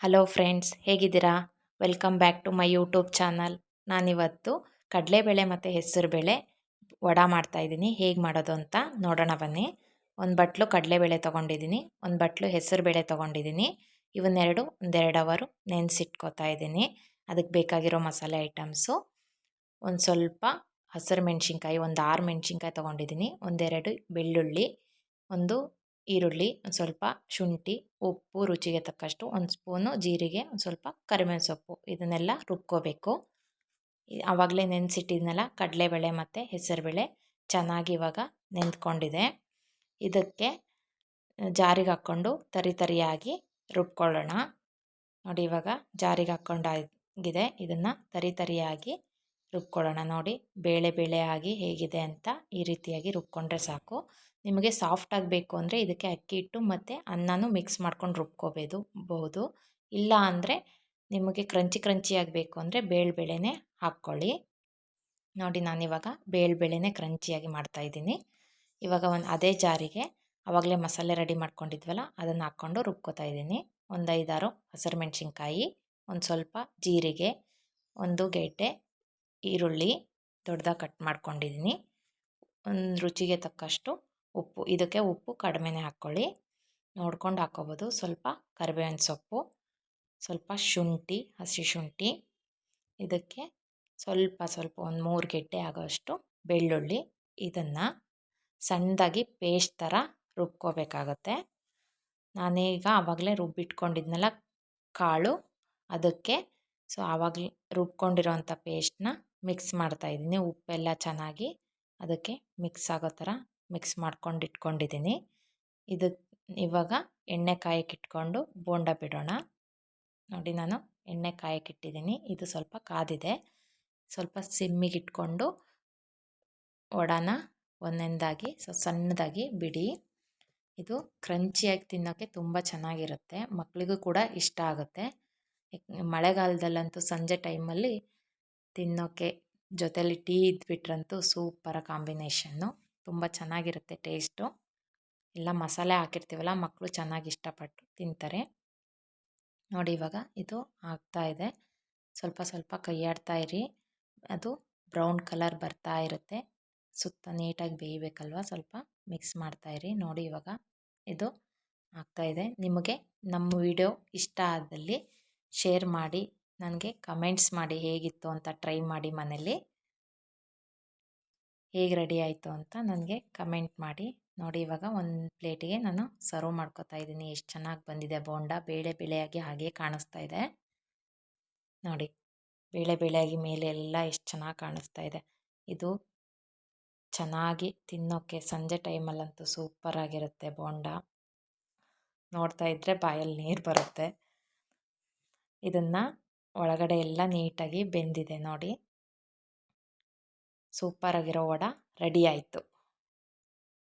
Hello friends ಹೇಗಿದ್ದೀರಾ? Welcome back to my YouTube channel ನಾನಿವತ್ತು ಕಡಲೆಬೇಳೆ ಮತ್ತು ಹೆಸರುಬೇಳೆ ವಡ ಮಾಡ್ತಾಯಿದ್ದೀನಿ ಹೇಗೆ ಮಾಡೋದು ಅಂತ ನೋಡೋಣ ಬನ್ನಿ. ಒಂದು ಬಟ್ಲು ಕಡಲೆಬೇಳೆ ತೊಗೊಂಡಿದ್ದೀನಿ, ಒಂದು ಬಟ್ಲು ಹೆಸರುಬೇಳೆ ತೊಗೊಂಡಿದ್ದೀನಿ. ಇವನ್ನೆರಡು ಒಂದೆರಡು ಅವರು ನೆನೆಸಿಟ್ಕೋತಾ ಇದ್ದೀನಿ. ಅದಕ್ಕೆ ಬೇಕಾಗಿರೋ ಮಸಾಲೆ ಐಟಮ್ಸು. ಒಂದು ಸ್ವಲ್ಪ ಹಸಿರು ಮೆಣಸಿನ್ಕಾಯಿ, ಒಂದು ಆರು ಮೆಣಸಿನ್ಕಾಯಿ ತೊಗೊಂಡಿದ್ದೀನಿ. ಒಂದೆರಡು ಬೆಳ್ಳುಳ್ಳಿ, ಒಂದು ಈರುಳ್ಳಿ, ಒಂದು ಸ್ವಲ್ಪ ಶುಂಠಿ, ಉಪ್ಪು, ರುಚಿಗೆ ತಕ್ಕಷ್ಟು, ಒಂದು ಸ್ಪೂನು ಜೀರಿಗೆ, ಒಂದು ಸ್ವಲ್ಪ ಕರಿಬೇವಿನ ಸೊಪ್ಪು, ಇದನ್ನೆಲ್ಲ ರುಬ್ಕೋಬೇಕು. ಆವಾಗಲೇ ನೆನೆಸಿಟ್ಟಿದ್ನೆಲ್ಲ, ಕಡಲೆಬೇಳೆ ಮತ್ತು ಹೆಸರುಬೇಳೆ ಚೆನ್ನಾಗಿ ಇವಾಗ ನೆಂದ್ಕೊಂಡಿದೆ ಇದಕ್ಕೆ ಜಾರಿಗೆ ಹಾಕ್ಕೊಂಡು ತರಿ ತರಿಯಾಗಿ ರುಬ್ಕೊಳ್ಳೋಣ. ನೋಡಿ ಇವಾಗ ಜಾರಿಗೆ ಹಾಕ್ಕೊಂಡಾಗಿದೆ ಇದನ್ನು ತರಿ ತರಿಯಾಗಿ ರುಬ್ಕೊಳ್ಳೋಣ ನೋಡಿ. ಬೇಳೆ ಬೇಳೆ ಆಗಿ ಹೇಗಿದೆ ಅಂತ ಈ ರೀತಿಯಾಗಿ ರುಬ್ಕೊಂಡ್ರೆ ಸಾಕು. ನಿಮಗೆ ಸಾಫ್ಟ್ ಆಗಬೇಕು ಅಂದರೆ ಇದಕ್ಕೆ ಅಕ್ಕಿ ಹಿಟ್ಟು ಮತ್ತು ಅನ್ನನೂ ಮಿಕ್ಸ್ ಮಾಡ್ಕೊಂಡು ರುಬ್ಕೋಬೋದು, ಬಹುದು. ಇಲ್ಲ ಅಂದರೆ ನಿಮಗೆ ಕ್ರಂಚಿ ಕ್ರಂಚಿ ಆಗಬೇಕು ಅಂದರೆ ಬೇಳೆನೇ ಹಾಕ್ಕೊಳ್ಳಿ. ನೋಡಿ ನಾನಿವಾಗ ಬೇಳೆನೆ ಕ್ರಂಚಿಯಾಗಿ ಮಾಡ್ತಾಯಿದ್ದೀನಿ ಇವಾಗ ಒಂದು ಅದೇ ಜಾರಿಗೆ ಆವಾಗಲೇ ಮಸಾಲೆ ರೆಡಿ ಮಾಡ್ಕೊಂಡಿದ್ವಲ್ಲ, ಅದನ್ನು ಹಾಕ್ಕೊಂಡು ರುಬ್ಕೋತಾ ಇದ್ದೀನಿ. ಒಂದು ಐದಾರು ಹಸಿರು ಮೆಣಸಿನ್ಕಾಯಿ, ಒಂದು ಸ್ವಲ್ಪ ಜೀರಿಗೆ, ಒಂದು ಗೆಡ್ಡೆ ಈರುಳ್ಳಿ ದೊಡ್ಡದಾಗಿ ಕಟ್ ಮಾಡ್ಕೊಂಡಿದ್ದೀನಿ ಒಂದು ರುಚಿಗೆ ತಕ್ಕಷ್ಟು ಉಪ್ಪು, ಇದಕ್ಕೆ ಉಪ್ಪು ಕಡಿಮೆನೇ ಹಾಕ್ಕೊಳ್ಳಿ. ನೋಡ್ಕೊಂಡು ಹಾಕ್ಕೋಬೋದು ಸ್ವಲ್ಪ ಕರಿಬೇವಿನ ಸೊಪ್ಪು, ಸ್ವಲ್ಪ ಶುಂಠಿ, ಹಸಿ ಶುಂಠಿ, ಇದಕ್ಕೆ ಸ್ವಲ್ಪ ಸ್ವಲ್ಪ ಒಂದು ಮೂರು ಗೆಡ್ಡೆ ಆಗೋಷ್ಟು ಬೆಳ್ಳುಳ್ಳಿ, ಇದನ್ನು ಸಣ್ಣದಾಗಿ ಪೇಸ್ಟ್ ಥರ ರುಬ್ಕೋಬೇಕಾಗತ್ತೆ. ನಾನೀಗ ಆವಾಗಲೇ ರುಬ್ಬಿಟ್ಕೊಂಡಿದ್ನಲ್ಲ ಕಾಳು, ಅದಕ್ಕೆ ಸೊ, ಆವಾಗಲೇ ರುಬ್ಕೊಂಡಿರೋಂಥ ಪೇಸ್ಟ್ನ ಮಿಕ್ಸ್ ಮಾಡ್ತಾ ಇದ್ದೀನಿ. ಉಪ್ಪೆಲ್ಲ ಚೆನ್ನಾಗಿ ಅದಕ್ಕೆ ಮಿಕ್ಸ್ ಆಗೋ ಥರ ಮಿಕ್ಸ್ ಮಾಡ್ಕೊಂಡು ಇಟ್ಕೊಂಡಿದ್ದೀನಿ. ಇದು ಇವಾಗ ಎಣ್ಣೆ ಕಾಯಕ್ಕಿಟ್ಕೊಂಡು ಬೋಂಡ ಬಿಡೋಣ. ನೋಡಿ, ನಾನು ಎಣ್ಣೆ ಕಾಯಕ್ಕಿಟ್ಟಿದ್ದೀನಿ ಇದು ಸ್ವಲ್ಪ ಕಾದಿದೆ. ಸ್ವಲ್ಪ ಸಿಮ್ಮಿಗೆ ಇಟ್ಕೊಂಡು ವಡಾನ ಒಂದೊಂದಾಗಿ, ಸೊ, ಸಣ್ಣದಾಗಿ ಬಿಡಿ. ಇದು ಕ್ರಂಚಿಯಾಗಿ ತಿನ್ನೋಕ್ಕೆ ತುಂಬ ಚೆನ್ನಾಗಿರುತ್ತೆ. ಮಕ್ಕಳಿಗೂ ಕೂಡ ಇಷ್ಟ ಆಗುತ್ತೆ. ಮಳೆಗಾಲದಲ್ಲಂತೂ ಸಂಜೆ ಟೈಮಲ್ಲಿ ತಿನ್ನೋಕ್ಕೆ ಜೊತೇಲಿ ಟೀ ಇದ್ಬಿಟ್ರಂತೂ ಸೂಪರ ಕಾಂಬಿನೇಷನ್ನು. ತುಂಬ ಚೆನ್ನಾಗಿರುತ್ತೆ ಟೇಸ್ಟು. ಎಲ್ಲ ಮಸಾಲೆ ಹಾಕಿರ್ತೀವಲ್ಲ ಮಕ್ಕಳು ಚೆನ್ನಾಗಿ ಇಷ್ಟಪಟ್ಟು ತಿಂತಾರೆ. ನೋಡಿ ಇವಾಗ ಇದು ಆಗ್ತಾ ಇದೆ. ಸ್ವಲ್ಪ ಸ್ವಲ್ಪ ಕೈಯಾಡ್ತಾ ಇರಿ. ಅದು ಬ್ರೌನ್ ಕಲರ್ ಬರ್ತಾ ಇರುತ್ತೆ. ಸುತ್ತ ನೀಟಾಗಿ ಬೇಯಬೇಕಲ್ವ? ಸ್ವಲ್ಪ ಮಿಕ್ಸ್ ಮಾಡ್ತಾ ಇರಿ. ನೋಡಿ ಇವಾಗ ಇದು ಆಗ್ತಾ ಇದೆ. ನಿಮಗೆ ನಮ್ಮ ವಿಡಿಯೋ ಇಷ್ಟ ಆದಲ್ಲಿ ಶೇರ್ ಮಾಡಿ, ನನಗೆ ಕಮೆಂಟ್ಸ್ ಮಾಡಿ ಹೇಗಿತ್ತು ಅಂತ ಟ್ರೈ ಮಾಡಿ ಮನೇಲಿ. ಹೇಗೆ ರೆಡಿ ಆಯಿತು ಅಂತ ನನಗೆ ಕಮೆಂಟ್ ಮಾಡಿ. ನೋಡಿ ಇವಾಗ ಒಂದು ಪ್ಲೇಟಿಗೆ ನಾನು ಸರ್ವ್ ಮಾಡ್ಕೋತಾ ಇದ್ದೀನಿ. ಎಷ್ಟು ಚೆನ್ನಾಗಿ ಬಂದಿದೆ ಬೋಂಡ. ಬೇಳೆ ಬೇಳೆಯಾಗಿ ಹಾಗೆ ಕಾಣಿಸ್ತಾ ಇದೆ. ನೋಡಿ, ಬೇಳೆ ಬೇಳೆಯಾಗಿ ಮೇಲೆ ಎಲ್ಲ ಎಷ್ಟು ಚೆನ್ನಾಗಿ ಕಾಣಿಸ್ತಾ ಇದೆ. ಇದು ಚೆನ್ನಾಗಿ ತಿನ್ನೋಕ್ಕೆ ಸಂಜೆ ಟೈಮಲ್ಲಂತೂ ಸೂಪರಾಗಿರುತ್ತೆ ಬೋಂಡ. ನೋಡ್ತಾ ಇದ್ದರೆ ಬಾಯಲ್ಲಿ ನೀರು ಬರುತ್ತೆ. ಇದನ್ನು ಒಳಗಡೆ ಎಲ್ಲ ನೀಟಾಗಿ ಬೆಂದಿದೆ ನೋಡಿ. ಸೂಪರಾಗಿರೋ ವಡ ರೆಡಿ ಆಯಿತು.